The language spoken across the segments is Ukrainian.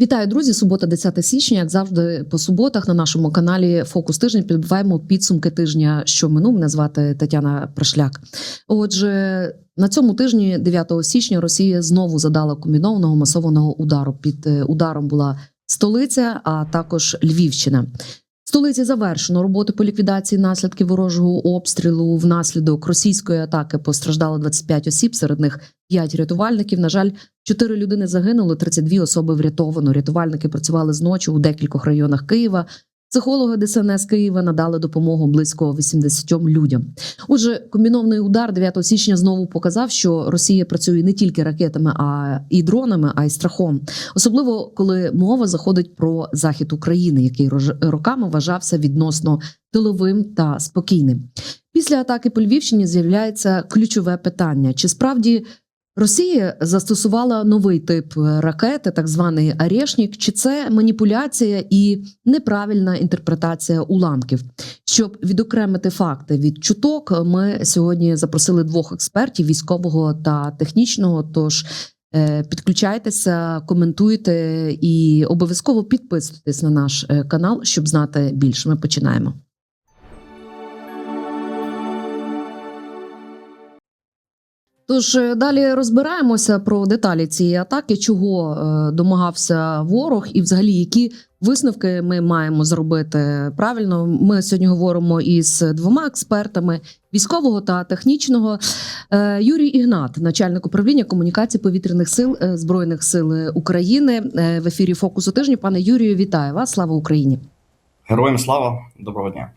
Вітаю, друзі! Субота, 10 січня. Як завжди, по суботах на нашому каналі Фокус тиждень підбиваємо підсумки тижня, що минув. Мене звати Тетяна Прешляк. Отже, на цьому тижні, 9 січня, Росія знову задала комбінованого масованого удару. Під е, ударом була столиця, а також Львівщина. В столиці завершено роботи по ліквідації наслідків ворожого обстрілу. Внаслідок російської атаки постраждало 25 осіб, серед них 5 рятувальників. На жаль, 4 людини загинули, 32 особи врятовано. Рятувальники працювали зночі у декількох районах Києва. Психологи ДСНС Києва надали допомогу близько 80 людям. Отже, комбінований удар 9 січня знову показав, що Росія працює не тільки ракетами, а і дронами, а й страхом. Особливо коли мова заходить про захід України, який роками вважався відносно тиловим та спокійним. Після атаки по Львівщині з'являється ключове питання: чи справді Росія застосувала новий тип е, ракети, так званий Арешнік, чи це маніпуляція і неправильна інтерпретація уламків? Щоб відокремити факти від чуток, ми сьогодні запросили двох експертів військового та технічного. Тож е, підключайтеся, коментуйте і обов'язково підписуйтесь на наш е, канал, щоб знати більше. Ми починаємо. Тож е, далі розбираємося про деталі цієї атаки, чого е, домагався ворог, і взагалі які висновки ми маємо зробити правильно. Ми сьогодні говоримо із двома експертами військового та технічного. Е, Юрій Ігнат, начальник управління комунікації повітряних сил збройних сил України, в ефірі Фокусу тижня. Пане Юрію, вітаю вас! Слава Україні! Героям слава, доброго дня.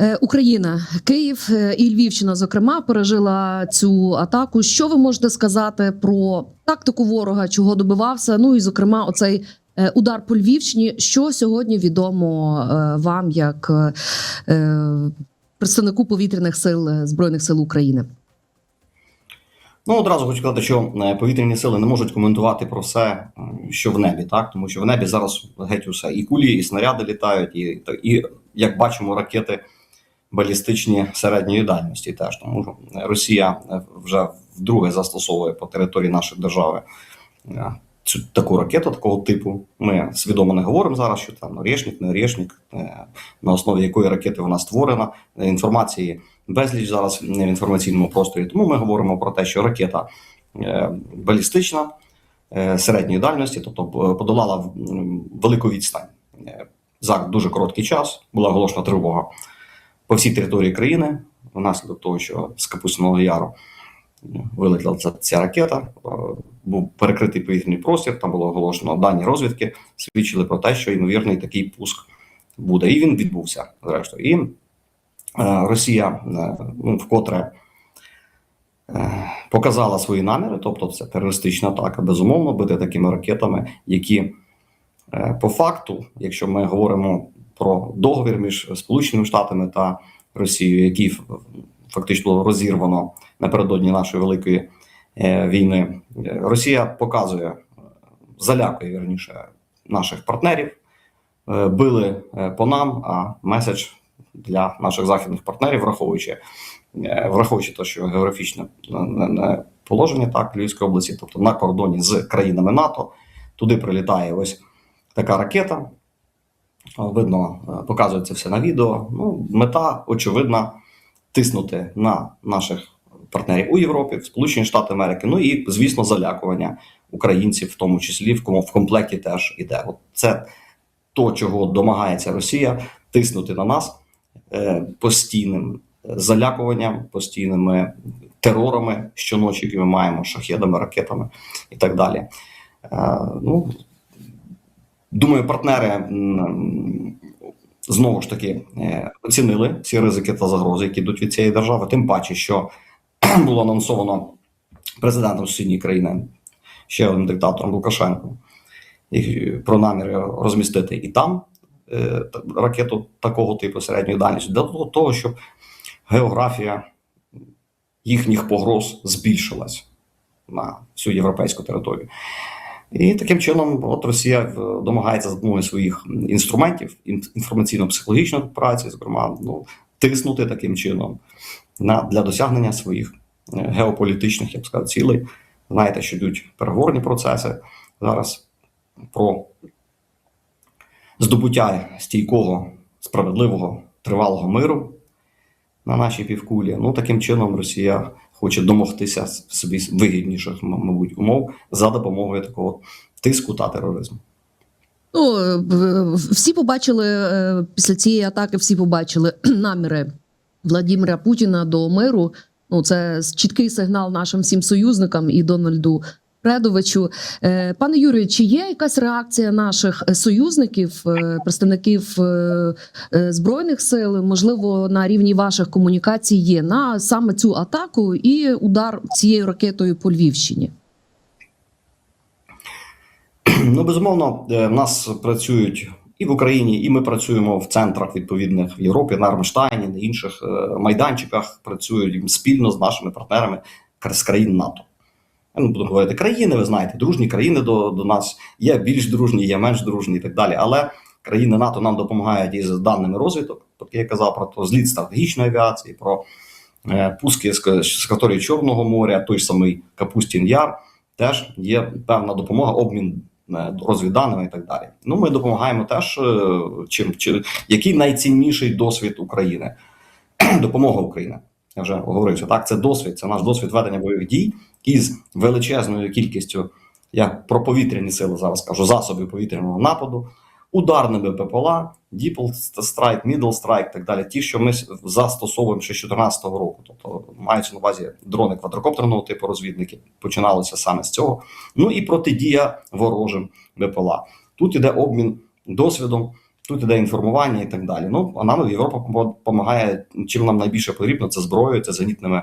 Е, Україна, Київ е, і Львівщина, зокрема, пережила цю атаку. Що ви можете сказати про тактику ворога, чого добивався? Ну і зокрема, оцей е, удар по Львівщині. Що сьогодні відомо вам як представнику повітряних сил збройних сил України? Ну одразу хочу сказати, що повітряні сили не можуть коментувати про все, що в небі, так тому що в небі зараз геть усе і кулі, і снаряди літають, і, і як бачимо, ракети балістичні середньої дальності. Теж тому Росія е, вже вдруге застосовує по території нашої держави е, цю таку ракету, такого типу. Ми свідомо не говоримо зараз, що там Орешник, не Орешник, е, на основі якої ракети вона створена. Інформації безліч зараз в інформаційному просторі. Тому ми говоримо про те, що ракета балістична середньої дальності, тобто подолала велику відстань за дуже короткий час. Була оголошена тривога по всій території країни внаслідок того, що з Капустиного Яру вилетіла ця, ця ракета. е, Був перекритий повітряний простір. Там було оголошено дані розвідки, свідчили про те, що ймовірний такий пуск буде. І він відбувся, зрештою. І е, Росія е, ну, вкотре показала свої наміри, тобто це терористична атака, безумовно, бити такими ракетами, які по факту, якщо ми говоримо про договір між Сполученими Штатами та Росією, який фактично розірвано напередодні нашої великої е, війни, Росія показує, залякує вірніше наших партнерів, е, били е, по нам, а меседж для наших західних партнерів, враховуючи враховуючи те, що географічне положення так Львівської області, тобто на кордоні з країнами НАТО, туди прилітає ось така ракета. Видно, е, показується все на відео. Ну, мета очевидна тиснути на наших партнерів у Європі, в Сполучені Штати Америки. Ну і звісно, залякування українців, в тому числі в кому в комплекті теж іде. От це то, чого домагається Росія, тиснути на нас е, постійним залякуванням, постійними терорами щоночі, які ми маємо, шахедами, ракетами і так далі. Е, ну, думаю, партнери знову ж таки е, оцінили ці ризики та загрози, які йдуть від цієї держави. Тим паче, що було анонсовано президентом сусідньої країни ще одним диктатором Лукашенком про наміри розмістити і там е, ракету такого типу середньої дальності, для того, щоб географія їхніх погроз збільшилась на всю європейську територію. І таким чином, от Росія е, домагається за допомогою своїх інструментів інформаційно-психологічної операції, зокрема, ну, тиснути таким чином на для досягнення своїх е, геополітичних, я б сказав, цілей. Знаєте, що йдуть переговорні процеси зараз про здобуття стійкого, справедливого, тривалого миру на нашій півкулі. Ну, таким чином, Росія хоче домогтися собі вигідніших, мабуть, умов за допомогою такого тиску та тероризму. Ну, е, всі побачили е, після цієї атаки, всі побачили наміри Владимира Путіна до миру. Ну, це чіткий сигнал нашим всім союзникам і Дональду Предовичу. Е, Пане Юрію, чи є якась реакція наших е, союзників, е, представників збройних сил, можливо, на рівні ваших комунікацій є на саме цю атаку і удар цією ракетою по Львівщині? Ну, безумовно, в нас працюють і в Україні, і ми працюємо в центрах відповідних в Європі, на Армштайні, на інших майданчиках працюють спільно з нашими партнерами з країн НАТО. Не буду говорити країни, ви знаєте, дружні країни до, до нас є більш дружні, є менш дружні і так далі. Але країни НАТО нам допомагають із даними розвиток. Тобто я казав про то, зліт стратегічної авіації, про е, пуски з, акваторії Чорного моря, той самий Капустін Яр. Теж є певна допомога, обмін е, розвідданими і так далі. Ну, ми допомагаємо теж, е, чим, чи, який найцінніший досвід України. Допомога України. Я вже говорив, так, це досвід, це наш досвід ведення бойових дій із величезною кількістю, я про повітряні сили зараз кажу, засобів повітряного нападу, ударними ППЛА, Deep Strike, Middle Strike, так далі. Ті, що ми застосовуємо ще з 2014 року. Тобто мається на увазі дрони квадрокоптерного типу розвідники, починалося саме з цього. Ну і протидія ворожим БПЛА. Тут іде обмін досвідом. Тут іде інформування і так далі. Ну а нам Європа допомагає. Чим нам найбільше потрібно, це зброєю, це зенітними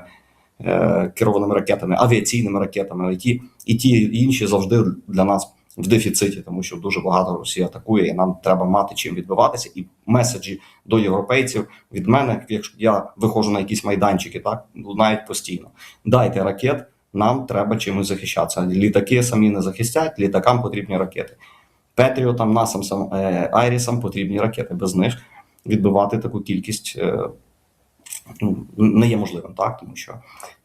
керованими ракетами, авіаційними ракетами. І ті, і ті і інші завжди для нас в дефіциті, тому що дуже багато Росія атакує, і нам треба мати чим відбиватися. І меседжі до європейців від мене, якщо я виходжу на якісь майданчики, так лунають постійно. Дайте ракет, нам треба чимось захищатися. Літаки самі не захистять, літакам потрібні ракети. Петріотам, насам, е, Айрісам потрібні ракети. Без них відбивати таку кількість е, ну, не є можливим, так тому що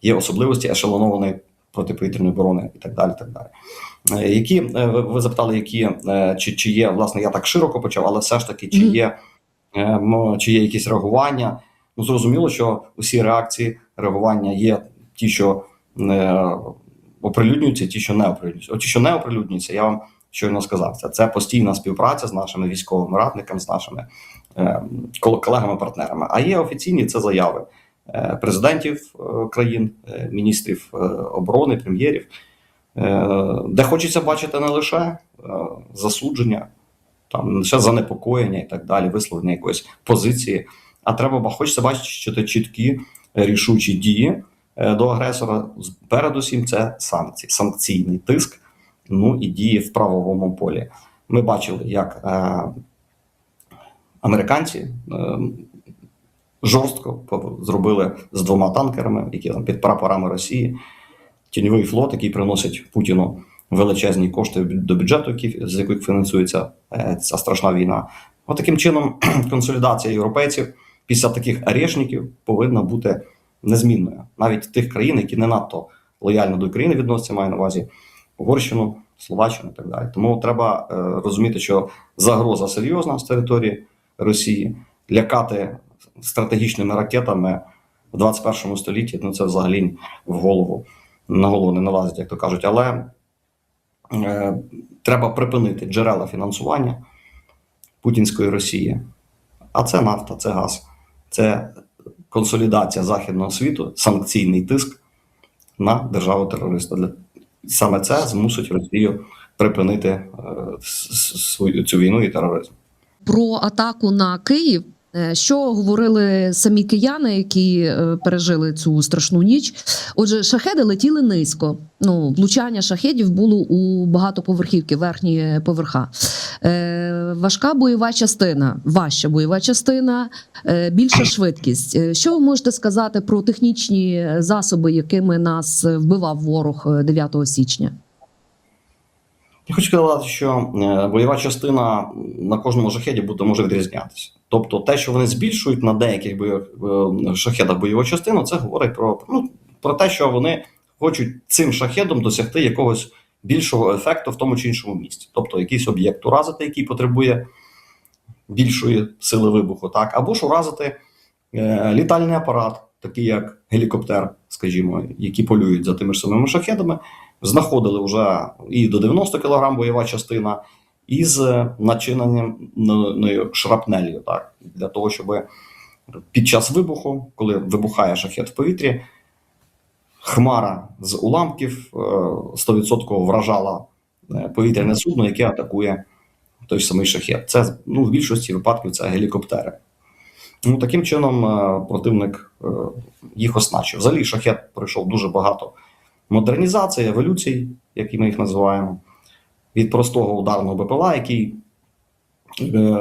є особливості ешелонованої протиповітряної оборони і так далі. Так далі. Е, Які е, ви, запитали, які е, чи, чи є власне, я так широко почав, але все ж таки, чи є, чи є якісь реагування? Ну зрозуміло, що усі реакції реагування є ті, що оприлюднюються, ті, що не оприлюднюються. Ті, що не оприлюднюються, я вам щойно сказав. Це, це постійна співпраця з нашими військовими радниками, з нашими колегами-партнерами. А є офіційні це заяви е, президентів е, країн, е, міністрів е, оборони, прем'єрів, е, де хочеться бачити не лише е, засудження, там не лише занепокоєння і так далі, висловлення якоїсь позиції, а треба хочеться бачити чіткі е, рішучі дії е, до агресора. Передусім, це санкції, санкційний тиск, ну і дії в правовому полі. Ми бачили, як е, американці е, жорстко зробили з двома танкерами, які там під прапорами Росії, тіньовий флот, який приносить Путіну величезні кошти до бюджету, які, з яких фінансується е, ця страшна війна. От таким чином, консолідація європейців після таких арешників повинна бути незмінною. Навіть тих країн, які не надто лояльно до України відносяться, маю на увазі Угорщину, Словаччину і так далі. Тому треба е, розуміти, що загроза серйозна з території Росії, лякати стратегічними ракетами в 21 столітті, ну це взагалі в голову на голову не налазить, як то кажуть. Але е, треба припинити джерела фінансування путінської Росії. А це нафта, це газ, це консолідація західного світу, санкційний тиск на державу терориста. Саме це змусить Росію припинити е, свою цю війну і тероризм. Про атаку на Київ. Е, Що говорили самі кияни, які е, пережили цю страшну ніч? Отже, шахеди летіли низько. Ну, влучання шахедів було у багатоповерхівки, верхні поверха. Е, важка бойова частина, важча бойова частина, е, більша швидкість. Е, Що ви можете сказати про технічні засоби, якими нас вбивав ворог е, 9 січня? Я хочу сказати, що е, бойова частина на кожному шахеді буде може відрізнятися. Тобто, те, що вони збільшують на деяких бойових е, шахедах бойову частину, це говорить про, ну, про те, що вони хочуть цим шахедом досягти якогось більшого ефекту в тому чи іншому місці. Тобто якийсь об'єкт уразити, який потребує більшої сили вибуху, так, або ж уразити е, літальний апарат, такий як гелікоптер, скажімо, які полюють за тими ж самими шахедами, знаходили вже і до 90 кг бойова частина, і з начиненням шрапнелью, так, для того, щоб під час вибуху, коли вибухає шахет в повітрі, хмара з уламків е, 100% вражала е, повітряне судно, яке атакує той самий шахет. Це ну, в більшості випадків це гелікоптери. Ну, таким чином е, противник е, їх оснащив. Взагалі, шахет пройшов дуже багато модернізацій, еволюцій, які ми їх називаємо, від простого ударного БПЛА, який е,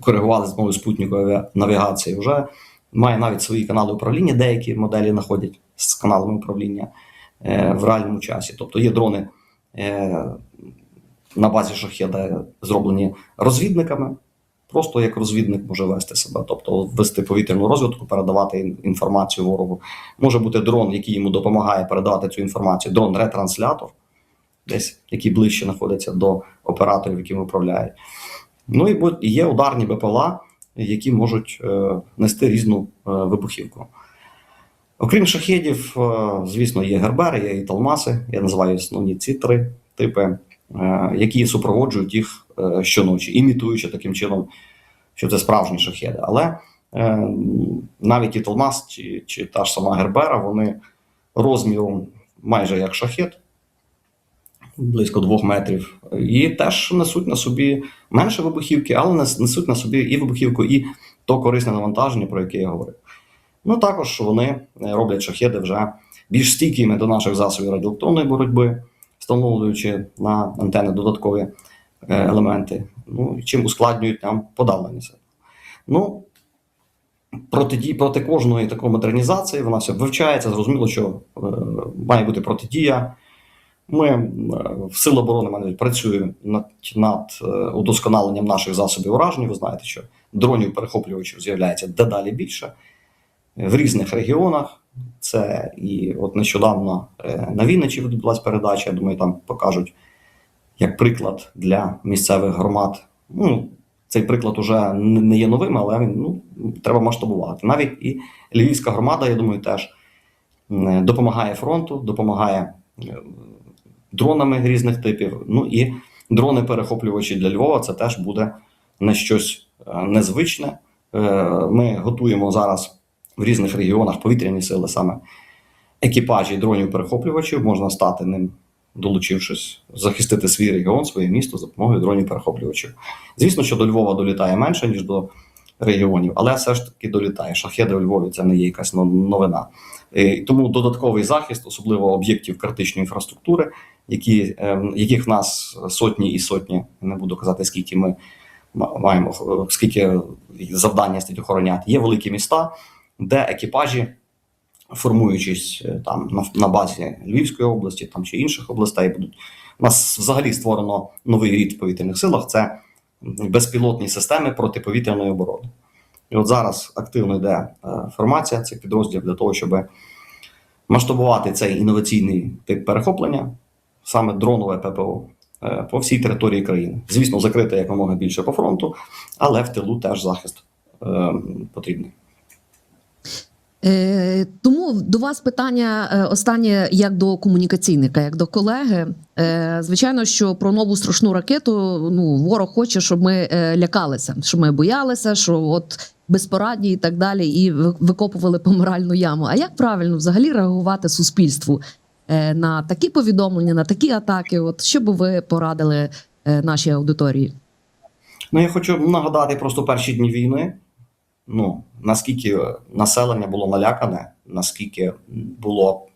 коригували з допомогою спутникової навігації, вже має навіть свої канали управління, деякі моделі знаходять з каналами управління е, в реальному часі. Тобто є дрони е, на базі шахеда, зроблені розвідниками. Просто як розвідник може вести себе, тобто вести повітряну розвідку, передавати інформацію ворогу. Може бути дрон, який йому допомагає передавати цю інформацію, дрон-ретранслятор, десь який ближче знаходиться до операторів, яким управляють. Ну і є ударні БПЛА, які можуть е, нести різну е, вибухівку. Окрім шахедів, е, звісно, є гербери, є і талмаси. Я називаю основні ці три типи, які супроводжують їх щоночі, імітуючи таким чином, що це справжні шахеди. Але е, навіть і талмас чи, чи та ж сама гербера, вони розміром майже як шахет, близько двох метрів, і теж несуть на собі менше вибухівки, але несуть на собі і вибухівку, і то корисне навантаження, про яке я говорив. Ну також вони е, роблять шахеди вже більш стійкими до наших засобів радіоелектронної боротьби, встановлюючи на антени додаткові е, елементи, ну чим ускладнюють нам подавлення. Ну, протидій, проти кожної такої модернізації вона все вивчається. Зрозуміло, що е, має бути протидія. Ми е, в Сил оборони мене працюємо над, над е, удосконаленням наших засобів ураження. Ви знаєте, що дронів перехоплювачів з'являється дедалі більше е, в різних регіонах. Це і от нещодавно е, на Вінничі відбулася передача. Я думаю, там покажуть як приклад для місцевих громад. Ну, цей приклад уже не є новим, але він ну, треба масштабувати. Навіть і Львівська громада, я думаю, теж допомагає фронту, допомагає е, дронами різних типів. Ну і дрони-перехоплювачі для Львова це теж буде не щось е, незвичне. Е, Ми готуємо зараз в різних регіонах повітряні сили саме екіпажі дронів-перехоплювачів. Можна стати ним, долучившись, захистити свій регіон, своє місто за допомогою дронів-перехоплювачів. Звісно, що до Львова долітає менше, ніж до регіонів, але все ж таки долітає. Шахеди у Львові це не є якась новина. Е, Тому додатковий захист, особливо об'єктів критичної інфраструктури, які, е, яких в нас сотні і сотні, не буду казати, скільки ми маємо, е, скільки завдання стоїть охороняти. Є великі міста, де екіпажі, формуючись е, там на, на базі Львівської області там, чи інших областей, будуть. У нас взагалі створено новий рід в повітряних силах це безпілотні системи протиповітряної оборони. І от зараз активно йде е, формація цих підрозділів для того, щоб масштабувати цей інноваційний тип перехоплення, саме дронове ППО, е, по всій території країни. Звісно, закрити якомога більше по фронту, але в тилу теж захист потрібний. Е, тому до вас питання е, останнє як до комунікаційника, як до колеги. Е, звичайно, що про нову страшну ракету ну ворог хоче, щоб ми е, лякалися, щоб ми боялися, що от безпорадні і так далі, і ви- викопували помиральну яму. А як правильно взагалі реагувати суспільству е, на такі повідомлення, на такі атаки? От що би ви порадили нашій аудиторії? Ну, я хочу нагадати просто перші дні війни. Ну, наскільки населення було налякане, наскільки було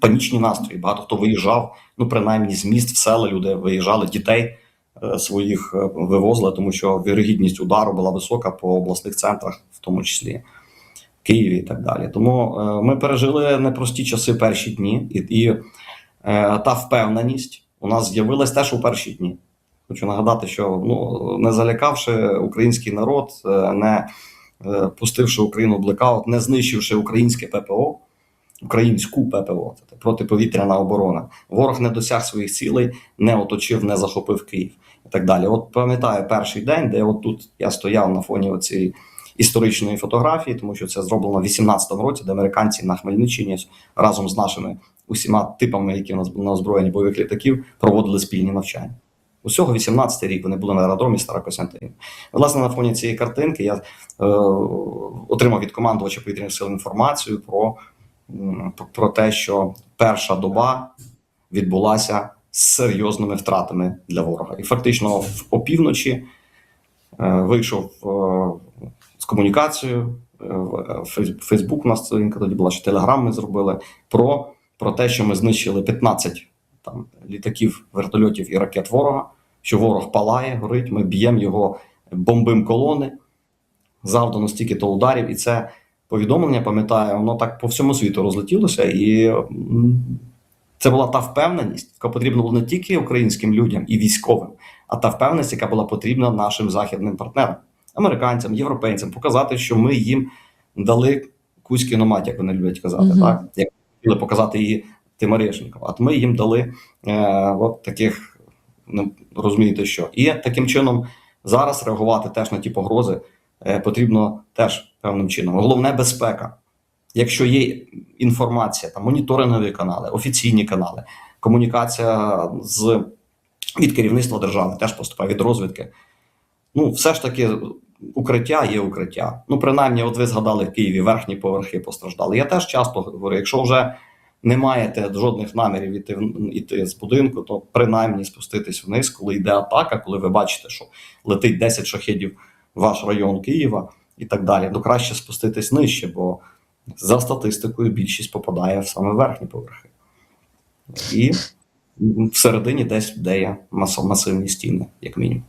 панічні настрої. Багато хто виїжджав, ну принаймні з міст в села люди виїжджали, дітей е, своїх е, вивозили, тому що вірогідність удару була висока по обласних центрах, в тому числі Києві і так далі. Тому е, ми пережили непрості часи перші дні, і, і е, та впевненість у нас з'явилась теж у перші дні. Хочу нагадати, що ну не залякавши український народ, е, не е, пустивши Україну блекаут, не знищивши українське ППО, українську ППО, протиповітряна оборона. Ворог не досяг своїх цілей, не оточив, не захопив Київ і так далі. От пам'ятаю перший день, де от тут я стояв на фоні цієї історичної фотографії, тому що це зроблено в 18-му році, де американці на Хмельниччині разом з нашими усіма типами, які у нас були на озброєнні бойових літаків, проводили спільні навчання. Усього 18-й рік вони були на аеродромі Старокостянтинів. Власне, на фоні цієї картинки я е, отримав від командувача повітряних сил інформацію про, про- те, що перша доба відбулася з серйозними втратами для ворога. І фактично в опівночі е, вийшов е, з комунікацією. е, е, Фейс- Фейсбук у нас тоді була, що Телеграм ми зробили про, про те, що ми знищили 15 там, літаків, вертольотів і ракет ворога, що ворог палає, горить, ми б'ємо його, бомбим колони, завдано стільки-то ударів, і це повідомлення, пам'ятаю, воно так по всьому світу розлетілося, і це була та впевненість, яка потрібна була не тільки українським людям і військовим, а та впевненість, яка була потрібна нашим західним партнерам, американцям, європейцям, показати, що ми їм дали кузький як вони люблять казати, Мгм. так як хотіли показати її Тиморешником. От ми їм дали е, от таких, ну розумієте, що і таким чином зараз реагувати теж на ті погрози е, потрібно теж певним чином. Головне безпека. Якщо є інформація, там моніторингові канали, офіційні канали, комунікація з від керівництва держави теж поступає від розвідки. Ну, все ж таки, укриття є укриття. Ну, принаймні, от ви згадали в Києві верхні поверхи постраждали. Я теж часто говорю, якщо вже не маєте жодних намірів іти, іти з будинку, то принаймні спуститись вниз, коли йде атака, коли ви бачите, що летить 10 шахедів в ваш район Києва і так далі. Ну краще спуститись нижче, бо за статистикою більшість попадає в саме верхні поверхи. І всередині десь де є масивні стіни, як мінімум.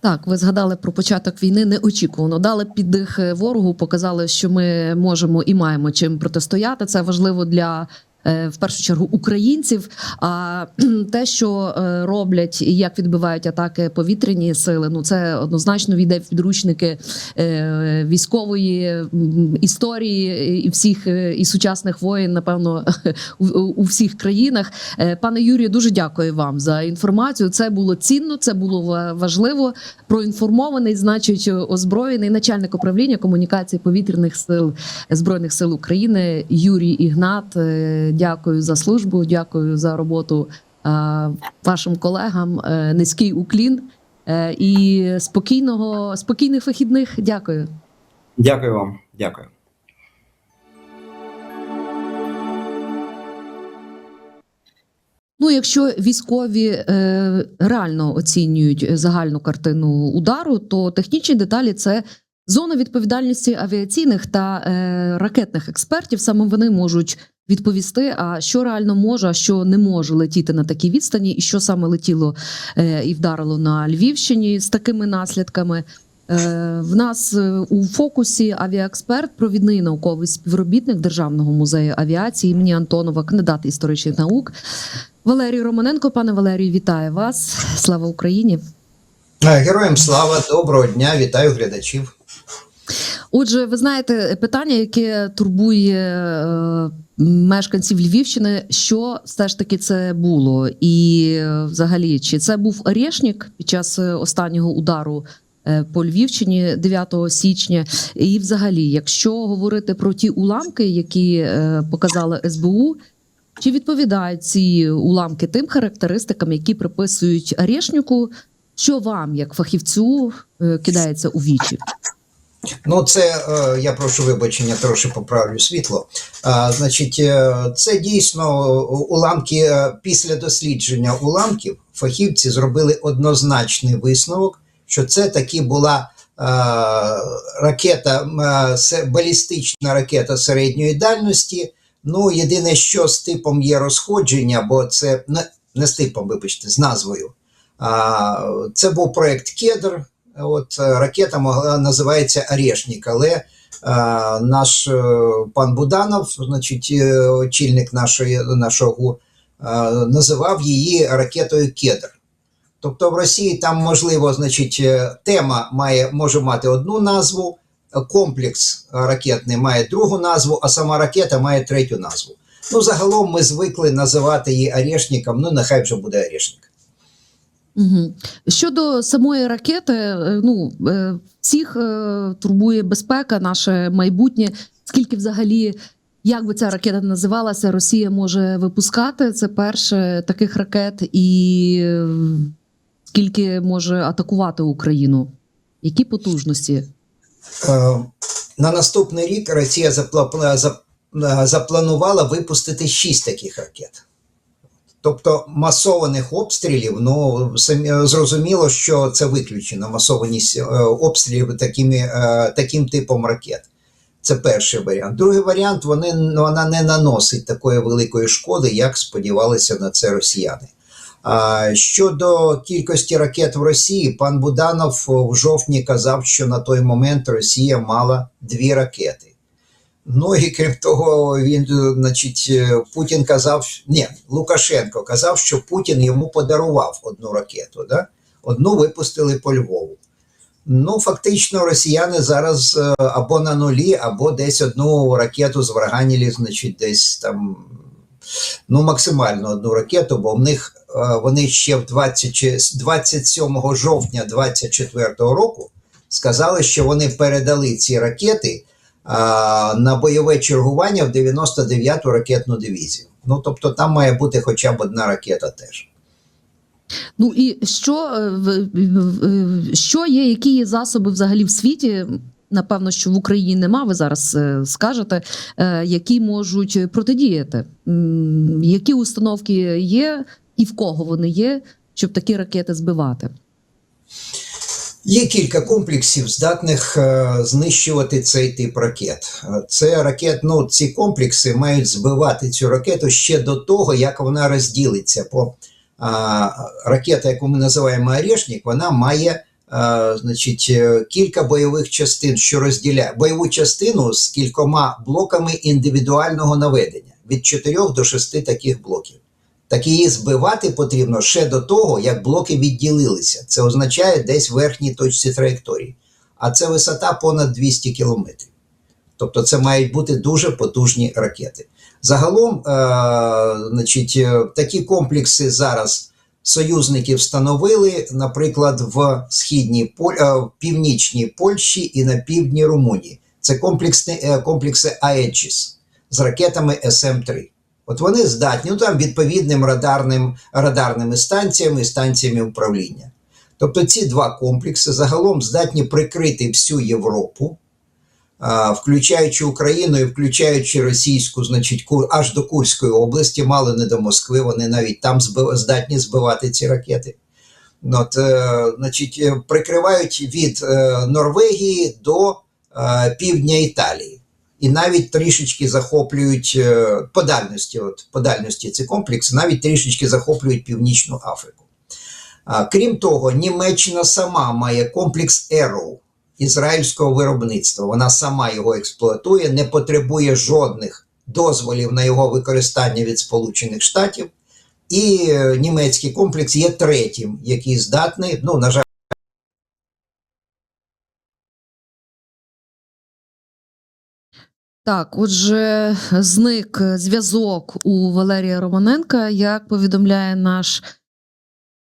Так, ви згадали про початок війни неочікувано. Дали піддих е, ворогу, показали, що ми можемо і маємо чим протистояти. Це важливо для. Е, В першу чергу українців, а те, що е, роблять і як відбивають атаки повітряні сили, ну це однозначно війде в підручники е, військової історії і всіх і сучасних воїн, напевно, у, всіх країнах. Пане Юрію, дуже дякую вам за інформацію. Це було цінно, це було важливо. Проінформований, значить, озброєний начальник управління комунікації повітряних сил збройних сил України Юрій Ігнат. Дякую за службу, дякую за роботу е, вашим колегам. Е, Низький уклін е, і спокійного спокійних вихідних. Дякую. Дякую вам, дякую. Ну, якщо військові е, реально оцінюють загальну картину удару, то технічні деталі це зона відповідальності авіаційних та е, ракетних експертів. Саме вони можуть відповісти, а що реально може, а що не може летіти на такій відстані, і що саме летіло е, і вдарило на Львівщині з такими наслідками. Е, В нас е, у фокусі авіаексперт, провідний науковий співробітник Державного музею авіації імені Антонова, кандидат історичних наук. Валерій Романенко, пане Валерію, вітаю вас. Слава Україні! Героям слава, доброго дня, вітаю глядачів. Отже, ви знаєте питання, яке турбує мешканців Львівщини, що все ж таки це було, і е, взагалі, чи це був Орешник під час е, останнього удару е, по Львівщині 9 січня? І, взагалі, якщо говорити про ті уламки, які показали СБУ. Чи відповідають ці уламки тим характеристикам, які приписують Орешнику, що вам, як фахівцю, кидається у вічі? Ну, це е, я прошу вибачення, трошки поправлю світло. Значить, е, це дійсно уламки е, після дослідження уламків. Фахівці зробили однозначний висновок, що це таки була ракета, балістична ракета середньої дальності. Ну, єдине, що з типом є розходження, бо це не, з типом, вибачте, з назвою. Це був проект Кедр. От е, ракета могла називається Орешник, але е, наш е, пан Буданов, значить, очільник нашої, нашого е, називав її ракетою Кедр. Тобто в Росії там можливо, значить, тема має може мати одну назву, комплекс ракетний має другу назву, а сама ракета має третю назву. Ну, загалом ми звикли називати її Орешником, ну нехай вже буде Орешник. Щодо самої ракети, е, ну е, всіх е, турбує безпека, наше майбутнє. Скільки взагалі, як би ця ракета називалася, Росія може випускати? Це перше таких ракет, і скільки може атакувати Україну? Які потужності? На наступний рік Росія запла- зап- запланувала випустити шість таких ракет. Тобто масованих обстрілів, ну самі зрозуміло, що це виключено. Масованість е, обстрілів такими, е, таким типом ракет. Це перший варіант. Другий варіант вони, ну, вона не наносить такої великої шкоди, як сподівалися на це росіяни. А щодо кількості ракет в Росії, пан Буданов в жовтні казав, що на той момент Росія мала дві ракети. Ну і крім того, він, е, значить, е, Путін казав, ні, Лукашенко казав, що Путін йому подарував одну ракету. Да? Одну випустили по Львову. Ну, фактично, росіяни зараз е, або на нулі, або десь одну ракету звраганілі, значить, десь там ну, максимально одну ракету, бо в них вони ще в 20, 27 жовтня 24 року сказали, що вони передали ці ракети на бойове чергування в 99-ту ракетну дивізію. Ну, тобто там має бути хоча б одна ракета теж. Ну і що, е, що є, які є засоби взагалі в світі? Напевно, що в Україні нема, ви зараз е, скажете, е, які можуть протидіяти. Які установки є і в кого вони є, щоб такі ракети збивати? Є кілька комплексів, здатних е, знищувати цей тип ракет. Е, Це ракет, ну, ці комплекси мають збивати цю ракету ще до того, як вона розділиться. Бо а, ракета, яку ми називаємо Орешник, вона має а, значить, е, кілька бойових частин, що розділяє бойову частину з кількома блоками індивідуального наведення від 4 до 6 таких блоків. Так її збивати потрібно ще до того, як блоки відділилися. Це означає десь в верхній точці траєкторії. А це висота понад 200 кілометрів. Тобто це мають бути дуже потужні ракети. Загалом, е, значить, е, такі комплекси зараз союзники встановили, наприклад, в східній е, в північній Польщі і на півдні Румунії. Це комплексні, е, комплекси Аеджіс з ракетами СМ-3. От вони здатні ну, там відповідним радарним, радарними станціями, станціями управління. Тобто ці два комплекси загалом здатні прикрити всю Європу, включаючи Україну і включаючи російську, значить, аж до Курської області, мало не до Москви, вони навіть там здатні збивати ці ракети. От, е, значить, е, прикривають від е, Норвегії до півдня Італії і навіть трішечки захоплюють е, по дальності, от, по дальності ці комплекси, навіть трішечки захоплюють Північну Африку. Крім того, Німеччина сама має комплекс Arrow ізраїльського виробництва. Вона сама його експлуатує, не потребує жодних дозволів на його використання від Сполучених Штатів. І е, німецький комплекс є третім, який здатний, ну, на жаль, Так, отже, зник зв'язок у Валерія Романенка. Як повідомляє наш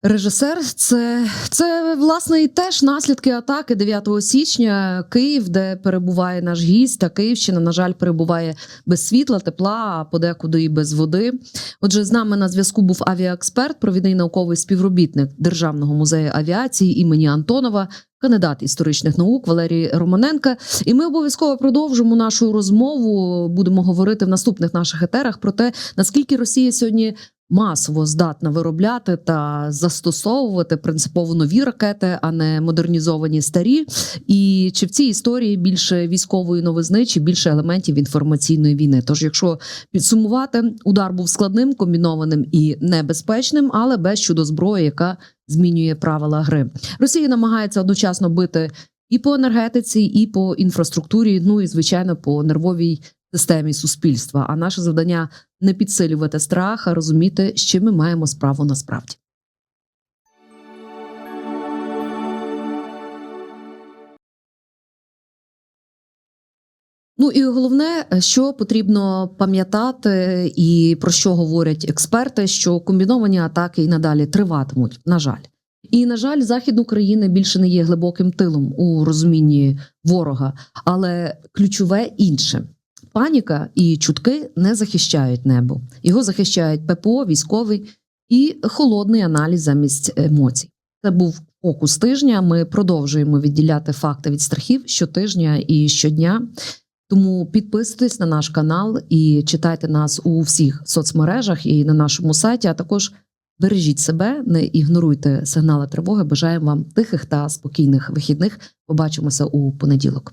режисер, це, це власне і теж наслідки атаки 9 січня. Київ, де перебуває наш гість, та Київщина, на жаль, перебуває без світла, тепла, а подекуди і без води. Отже, з нами на зв'язку був авіаексперт, провідний науковий співробітник Державного музею авіації імені Антонова. Кандидат історичних наук Валерій Романенка, і ми обов'язково продовжимо нашу розмову. Будемо говорити в наступних наших етерах про те, наскільки Росія сьогодні масово здатна виробляти та застосовувати принципово нові ракети, а не модернізовані старі. І чи в цій історії більше військової новизни, чи більше елементів інформаційної війни? Тож, якщо підсумувати, удар був складним, комбінованим і небезпечним, але без щодо зброї, яка змінює правила гри. Росія намагається одночасно бити і по енергетиці, і по інфраструктурі, ну і звичайно по нервовій системі суспільства. А наше завдання не підсилювати страх, а розуміти, чим ми маємо справу насправді. Ну і головне, що потрібно пам'ятати, і про що говорять експерти, що комбіновані атаки і надалі триватимуть. На жаль, і на жаль, захід України більше не є глибоким тилом у розумінні ворога, але ключове інше. Паніка і чутки не захищають небо. Його захищають ППО, військовий і холодний аналіз замість емоцій. Це був фокус тижня. Ми продовжуємо відділяти факти від страхів щотижня і щодня. Тому підписуйтесь на наш канал і читайте нас у всіх соцмережах і на нашому сайті. А також бережіть себе, не ігноруйте сигнали тривоги. Бажаємо вам тихих та спокійних вихідних. Побачимося у понеділок.